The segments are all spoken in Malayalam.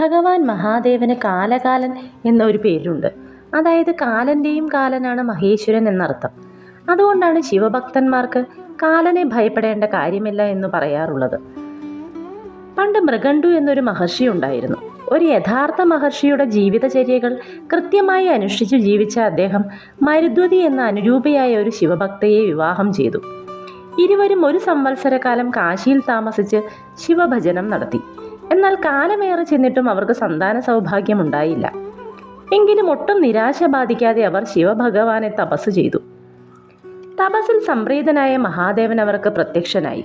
ഭഗവാൻ മഹാദേവന് കാലകാലൻ എന്നൊരു പേരുണ്ട് അതായത് കാലന്റെയും കാലനാണ് മഹേശ്വരൻ എന്നർത്ഥം. അതുകൊണ്ടാണ് ശിവഭക്തന്മാർക്ക് കാലനെ ഭയപ്പെടേണ്ട കാര്യമില്ല എന്ന് പറയാറുള്ളത്. പണ്ട് മൃഗണ്ടു എന്നൊരു മഹർഷി ഉണ്ടായിരുന്നു. ഒരു യഥാർത്ഥ മഹർഷിയുടെ ജീവിതചര്യകൾ കൃത്യമായി അനുഷ്ഠിച്ചു ജീവിച്ച അദ്ദേഹം മരുദ്വതി എന്ന അനുരൂപയായ ഒരു ശിവഭക്തയെ വിവാഹം ചെയ്തു. ഇരുവരും ഒരു സംവത്സരകാലം കാശിയിൽ താമസിച്ച് ശിവഭജനം നടത്തി. എന്നാൽ കാലമേറെ ചെന്നിട്ടും അവർക്ക് സന്താന സൗഭാഗ്യം ഉണ്ടായില്ല എങ്കിലും ഒട്ടും നിരാശ ബാധിക്കാതെ അവർ ശിവഭഗവാനെ തപസ് ചെയ്തു. തപസ്സിൽ സംപ്രീതനായ മഹാദേവൻ അവർക്ക് പ്രത്യക്ഷനായി.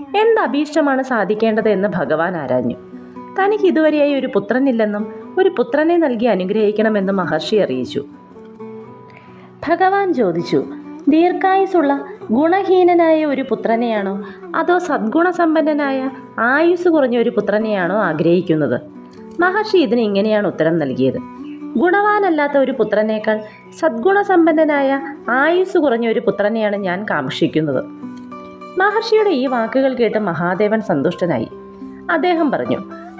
എന്ത് അഭീഷ്ടമാണ് സാധിക്കേണ്ടത് എന്ന് ഭഗവാൻ ആരാഞ്ഞു. തനിക്ക് ഇതുവരെയായി ഒരു പുത്രനില്ലെന്നും ഒരു പുത്രനെ നൽകി അനുഗ്രഹിക്കണമെന്നും മഹർഷി അറിയിച്ചു. ഭഗവാൻ ചോദിച്ചു ദീർഘായുസുള്ള ഗുണഹീനനായ ഒരു പുത്രനെയാണോ? അതോ സദ്ഗുണസമ്പന്നനായ ആയുസ് കുറഞ്ഞ ഒരു പുത്രനെയാണോ ആഗ്രഹിക്കുന്നത്? മഹർഷി ഇതിന് ഇങ്ങനെയാണ് ഉത്തരം നൽകിയത്. ഗുണവാനല്ലാത്ത ഒരു പുത്രനേക്കാൾ സദ്ഗുണസമ്പന്നനായ ആയുസ് കുറഞ്ഞ ഒരു പുത്രനെയാണ് ഞാൻ കാക്ഷിക്കുന്നത്. മഹർഷിയുടെ ഈ വാക്കുകൾ കേട്ട് മഹാദേവൻ സന്തുഷ്ടനായി. അദ്ദേഹം പറഞ്ഞു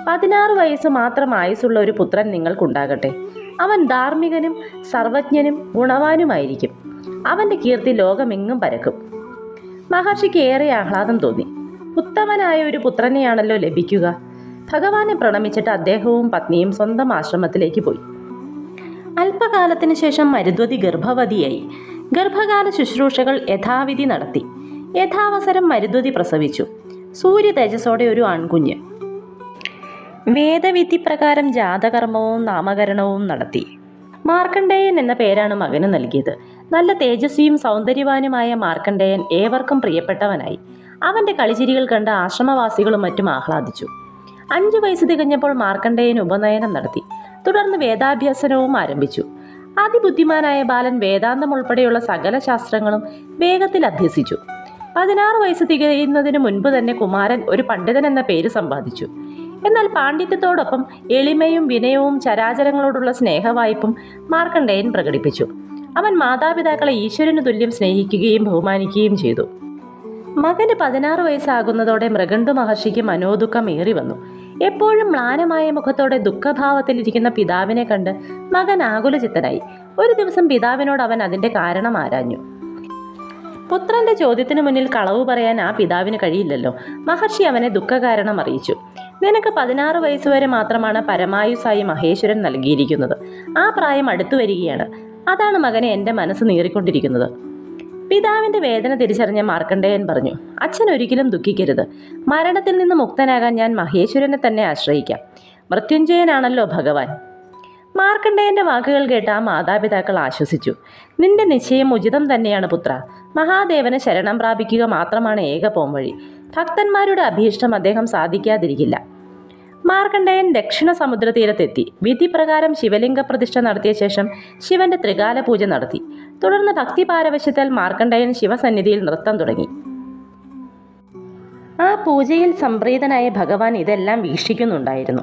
പതിനാറ് വയസ്സ് മാത്രം ആയുസ്സുള്ള ഒരു പുത്രൻ നിങ്ങൾക്കുണ്ടാകട്ടെ. അവൻ ധാർമ്മികനും സർവജ്ഞനും ഗുണവാനുമായിരിക്കും. അവന്റെ കീർത്തി ലോകമെങ്ങും പരക്കും. മഹർഷിക്ക് ഏറെ ആഹ്ലാദം തോന്നി. ഉത്തമനായ ഒരു പുത്രനെയാണല്ലോ ലഭിക്കുക. ഭഗവാനെ പ്രണമിച്ചിട്ട് അദ്ദേഹവും പത്നിയും സ്വന്തം ആശ്രമത്തിലേക്ക് പോയി. അല്പകാലത്തിന് ശേഷം മരുദ്വതി ഗർഭവതിയായി. ഗർഭകാല ശുശ്രൂഷകൾ യഥാവിധി നടത്തി. യഥാവസരം മരുദ്വതി പ്രസവിച്ചു. സൂര്യ തേജസ്സോടെ ഒരു ആൺകുഞ്ഞ്. വേദവിധി പ്രകാരം ജാതകർമ്മവും നാമകരണവും നടത്തി. മാർക്കണ്ഡേയൻ എന്ന പേരാണ് മകന് നൽകിയത്. നല്ല തേജസ്വിയും സൗന്ദര്യവാനുമായ മാർക്കണ്ഡേയൻ ഏവർക്കും പ്രിയപ്പെട്ടവനായി. അവന്റെ കളിചിരികൾ കണ്ട് ആശ്രമവാസികളും മറ്റും ആഹ്ലാദിച്ചു. അഞ്ചു വയസ്സ് തികഞ്ഞപ്പോൾ മാർക്കണ്ഡേയൻ ഉപനയനം നടത്തി. തുടർന്ന് വേദാഭ്യസനവും ആരംഭിച്ചു. അതിബുദ്ധിമാനായ ബാലൻ വേദാന്തം ഉൾപ്പെടെയുള്ള സകല ശാസ്ത്രങ്ങളും വേഗത്തിൽ അഭ്യസിച്ചു. പതിനാറ് വയസ്സ് തികയുന്നതിന് മുൻപ് തന്നെ കുമാരൻ ഒരു പണ്ഡിതൻ എന്ന പേര് സമ്പാദിച്ചു. എന്നാൽ പാണ്ഡിത്യത്തോടൊപ്പം എളിമയും വിനയവും ചരാചരങ്ങളോടുള്ള സ്നേഹവായ്പും മാർക്കണ്ഡേയൻ പ്രകടിപ്പിച്ചു. അവൻ മാതാപിതാക്കളെ ഈശ്വരന് തുല്യം സ്നേഹിക്കുകയും ബഹുമാനിക്കുകയും ചെയ്തു. മകന് പതിനാറ് വയസ്സാകുന്നതോടെ മൃഗണ്ടു മഹർഷിക്ക് മനോദുഃഖം ഏറി വന്നു. എപ്പോഴും മ്ലാനമായ മുഖത്തോടെ ദുഃഖഭാവത്തിലിരിക്കുന്ന പിതാവിനെ കണ്ട് മകൻ ആകുലചിത്തനായി. ഒരു ദിവസം പിതാവിനോട് അവൻ അതിന്റെ കാരണം ആരാഞ്ഞു. പുത്രന്റെ ചോദ്യത്തിന് മുന്നിൽ കളവ് പറയാൻ ആ പിതാവിന് കഴിയില്ലല്ലോ. മഹർഷി അവനെ ദുഃഖകാരണം അറിയിച്ചു. നിനക്ക് പതിനാറ് വയസ്സുവരെ മാത്രമാണ് പരമായുസായി മഹേശ്വരൻ നൽകിയിരിക്കുന്നത്. ആ പ്രായം അടുത്തു വരികയാണ്. അതാണ് മകനെ എന്റെ മനസ്സ് നീറിക്കൊണ്ടിരിക്കുന്നത്. പിതാവിന്റെ വേദന തിരിച്ചറിഞ്ഞ മാർക്കണ്ഡേയൻ പറഞ്ഞു അച്ഛൻ ഒരിക്കലും ദുഃഖിക്കരുത്. മരണത്തിൽ നിന്ന് മുക്തനാകാൻ ഞാൻ മഹേശ്വരനെ തന്നെ ആശ്രയിക്കാം. മൃത്യുഞ്ജയനാണല്ലോ ഭഗവാൻ. മാർക്കണ്ഡേയന്റെ വാക്കുകൾ കേട്ട് ആ മാതാപിതാക്കൾ ആശ്വസിച്ചു. നിന്റെ നിശ്ചയം ഉചിതം തന്നെയാണ് പുത്ര. മഹാദേവന് ശരണം പ്രാപിക്കുക മാത്രമാണ് ഏക പോംവഴി. ഭക്തന്മാരുടെ അഭീഷ്ടം അദ്ദേഹം സാധിക്കാതിരിക്കില്ല. മാർക്കണ്ഡേയൻ ദക്ഷിണ സമുദ്ര തീരത്തെത്തി വിധിപ്രകാരം ശിവലിംഗ പ്രതിഷ്ഠ നടത്തിയ ശേഷം ശിവന്റെ ത്രികാല പൂജ നടത്തി. തുടർന്ന് ഭക്തി പാരവശ്യത്താൽ മാർക്കണ്ഡേയൻ ശിവസന്നിധിയിൽ നൃത്തം തുടങ്ങി. ആ പൂജയിൽ സംപ്രീതനായ ഭഗവാൻ ഇതെല്ലാം വീക്ഷിക്കുന്നുണ്ടായിരുന്നു.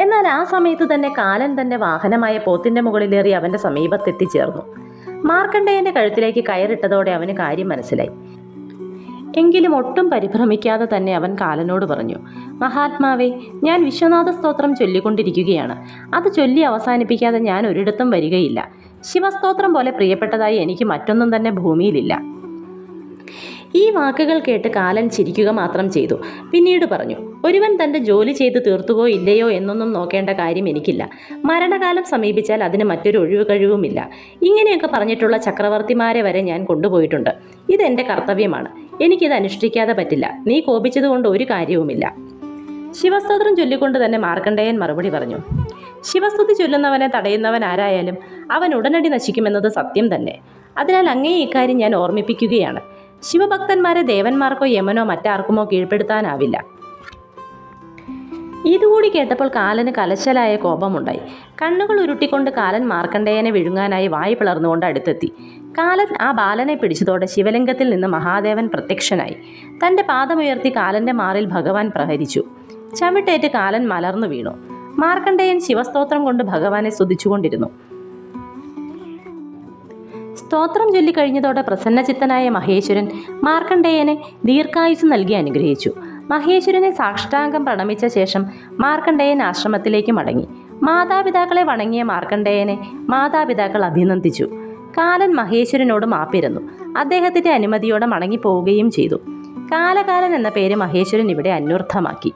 എന്നാൽ ആ സമയത്ത് തന്നെ കാലൻ തന്റെ വാഹനമായ പോത്തിന്റെ മുകളിലേറി അവന്റെ സമീപത്തെത്തിച്ചേർന്നു. മാർക്കണ്ഡേയന്റെ കഴുത്തിലേക്ക് കയറിട്ടതോടെ അവന് കാര്യം മനസ്സിലായി. എങ്കിലും ഒട്ടും പരിഭ്രമിക്കാതെ തന്നെ അവൻ കാലനോട് പറഞ്ഞു മഹാത്മാവേ ഞാൻ വിശ്വനാഥ സ്തോത്രം ചൊല്ലിക്കൊണ്ടിരിക്കുകയാണ്. അത് ചൊല്ലി അവസാനിപ്പിക്കാതെ ഞാൻ ഒരിടത്തും വരികയില്ല. ശിവസ്തോത്രം പോലെ പ്രിയപ്പെട്ടതായി എനിക്ക് മറ്റൊന്നും തന്നെ ഭൂമിയിലില്ല. ഈ വാക്കുകൾ കേട്ട് കാലൻ ചിരിക്കുക മാത്രം ചെയ്തു. പിന്നീട് പറഞ്ഞു ഒരുവൻ തന്റെ ജോലി ചെയ്ത് തീർത്തുകോ ഇല്ലയോ എന്നൊന്നും നോക്കേണ്ട കാര്യം എനിക്കില്ല. മരണകാലം സമീപിച്ചാൽ അതിന് മറ്റൊരു ഒഴിവ് കഴിവുമില്ല ഇങ്ങനെയൊക്കെ പറഞ്ഞിട്ടുള്ള ചക്രവർത്തിമാരെ വരെ ഞാൻ കൊണ്ടുപോയിട്ടുണ്ട്. ഇതെന്റെ കർത്തവ്യമാണ്. എനിക്കിത് അനുഷ്ഠിക്കാതെ പറ്റില്ല. നീ കോപിച്ചതുകൊണ്ട് ഒരു കാര്യവുമില്ല. ശിവസ്തോത്രം ചൊല്ലിക്കൊണ്ട് തന്നെ മാർക്കണ്ഡേയൻ മറുപടി പറഞ്ഞു ശിവസ്തുതി ചൊല്ലുന്നവനെ തടയുന്നവൻ ആരായാലും അവൻ ഉടനടി നശിക്കുമെന്നത് സത്യം തന്നെ. അതിനാൽ അങ്ങേ ഇക്കാര്യം ഞാൻ ഓർമ്മിപ്പിക്കുകയാണ്. ശിവഭക്തന്മാരെ ദേവന്മാർക്കോ യമനോ മറ്റാർക്കുമോ കീഴ്പ്പെടുത്താനാവില്ല. ഇതുകൂടി കേട്ടപ്പോൾ കാലന് കലശലായ കോപമുണ്ടായി. കണ്ണുകൾ ഉരുട്ടിക്കൊണ്ട് കാലൻ മാർക്കണ്ഡേയനെ വിഴുങ്ങാനായി വായി പിളർന്നുകൊണ്ട് അടുത്തെത്തി. കാലൻ ആ ബാലനെ പിടിച്ചതോടെ ശിവലിംഗത്തിൽ നിന്ന് മഹാദേവൻ പ്രത്യക്ഷനായി. തന്റെ പാദമുയർത്തി കാലന്റെ മാറിൽ ഭഗവാൻ പ്രഹരിച്ചു. ചവിട്ടേറ്റ് കാലൻ മലർന്നു വീണു. മാർക്കണ്ഡേയൻ ശിവസ്തോത്രം കൊണ്ട് ഭഗവാനെ സ്തുതിച്ചുകൊണ്ടിരുന്നു. സ്തോത്രം ചൊല്ലിക്കഴിഞ്ഞതോടെ പ്രസന്നചിത്തനായ മഹേശ്വരൻ മാർക്കണ്ഡേയനെ ദീർഘായുസ് നൽകി അനുഗ്രഹിച്ചു. മഹേശ്വരനെ സാഷ്ടാംഗം പ്രണമിച്ച ശേഷം മാർക്കണ്ഡേയൻ ആശ്രമത്തിലേക്ക് മടങ്ങി. മാതാപിതാക്കളെ വണങ്ങിയ മാർക്കണ്ഡേയനെ മാതാപിതാക്കൾ അഭിനന്ദിച്ചു. കാലൻ മഹേശ്വരനോട് മാപ്പിരുന്നു. അദ്ദേഹത്തിന്റെ അനുമതിയോടെ മടങ്ങിപ്പോവുകയും ചെയ്തു. കാലകാലൻ എന്ന പേര് മഹേശ്വരൻ ഇവിടെ അന്വർത്ഥമാക്കി.